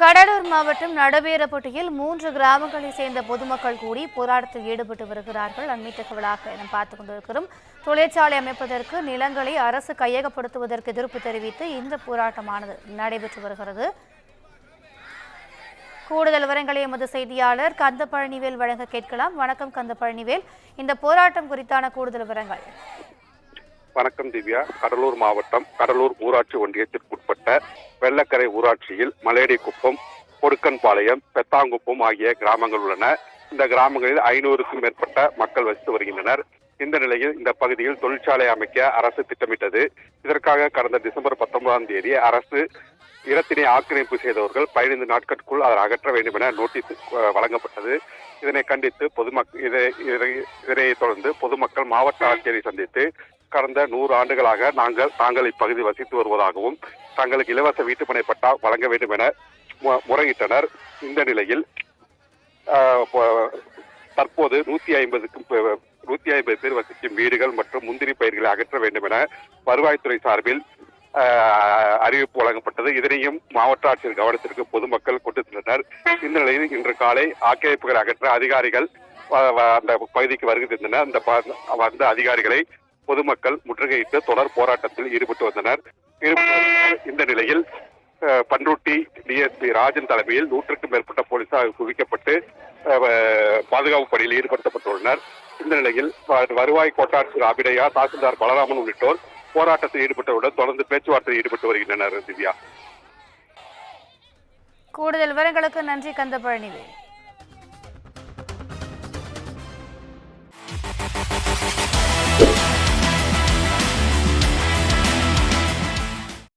கடலூர் மாவட்டம் நடவேரப்பட்டியில் மூன்று கிராமங்களைச் சேர்ந்த பொதுமக்கள் கூடி போராட்டத்தில் ஈடுபட்டு வருகிறார்கள். அண்மைத்தகவலாக நாம் பார்த்து கொண்டிருக்கிறோம். தொழிற்சாலை அமைப்பதற்கு நிலங்களை அரசு கையகப்படுத்துவதற்கு எதிர்ப்பு தெரிவித்து இந்த போராட்டமானது நடைபெற்று வருகிறது. கூடுதல் விவரங்களை எமது செய்தியாளர் கந்த பழனிவேல் வழங்க கேட்கலாம். வணக்கம் கந்த பழனிவேல் இந்த போராட்டம் குறித்தான கூடுதல் விவரங்கள். வணக்கம் திவ்யா. கடலூர் மாவட்டம் கடலூர் ஊராட்சி ஒன்றியத்திற்குட்பட்ட வெள்ளக்கரை ஊராட்சியில் மலையடிக்குப்பம் கொடுக்கன்பாளையம் பெத்தாங்குப்பம் ஆகிய கிராமங்கள் உள்ளன. இந்த கிராமங்களில் ஐநூறுக்கும் மேற்பட்ட மக்கள் வசித்து வருகின்றனர். இந்த நிலையில் இந்த பகுதியில் தொழிற்சாலை அமைக்க அரசு திட்டமிட்டது. இதற்காக கடந்த டிசம்பர் பத்தொன்பதாம் தேதி அரசு இடத்தினை ஆக்கிரமிப்பு செய்தவர்கள் பதினைந்து நாட்களுக்குள் அதை அகற்ற வேண்டும் என நோட்டீஸ் வழங்கப்பட்டது. இதனை கண்டித்து பொதுமக்கள் இதை இதை- இதனை தொடர்ந்து பொதுமக்கள் மாவட்ட ஆட்சியரை சந்தித்து கடந்த நூறு ஆண்டுகளாக நாங்கள் தாங்கள் இப்பகுதி வசித்து வருவதாகவும் தங்களுக்கு இலவச வீட்டுமனை பட்டா வழங்க வேண்டும் என மு- முறையிட்டனர். இந்த நிலையில் தற்போது நூத்தி ஐம்பதுக்கும் நூத்தி ஐம்பது பேர் வசிக்கும் வீடுகள் மற்றும் முந்திரி பயிர்களை அகற்ற வேண்டும் என வருவாய்த்துறை சார்பில் அறிவிப்பு வழங்கப்பட்டது. இதனையும் மாவட்ட ஆட்சியர் கவனத்திற்கு பொதுமக்கள் கொண்டு சென்றனர். இந்த நிலையில் இன்று காலை ஆக்கிரமிப்புகளை அகற்ற அதிகாரிகள் வ- அந்த பகுதிக்கு வருகை தந்தனர். அந்த ப- அதிகாரிகளை பொதுமக்கள் முற்றுகையிட்டு தொடர் போராட்டத்தில் ஈடுபட்டு வந்தனர். இந்த நிலையில் அஹ், டிஎஸ்பி ராஜன் தலைமையில் நூற்றுக்கும் மேற்பட்ட போலீசார் குவிக்கப்பட்டு அஹ், பாதுகாப்பு பணியில் ஈடுபடுத்தப்பட்டுள்ளனர். இந்த நிலையில் வருவாய் கோட்டாட்சியர் அபிடையா தாசில்தார் பலராமன் உள்ளிட்டோர் போராட்டத்தில் ஈடுபட்டவுடன் தொடர்ந்து பேச்சுவார்த்தையில் ஈடுபட்டு வருகின்றனர் திவ்யா. கூடுதல் விவரங்களுக்கு நன்றி கந்த பழனிவேல்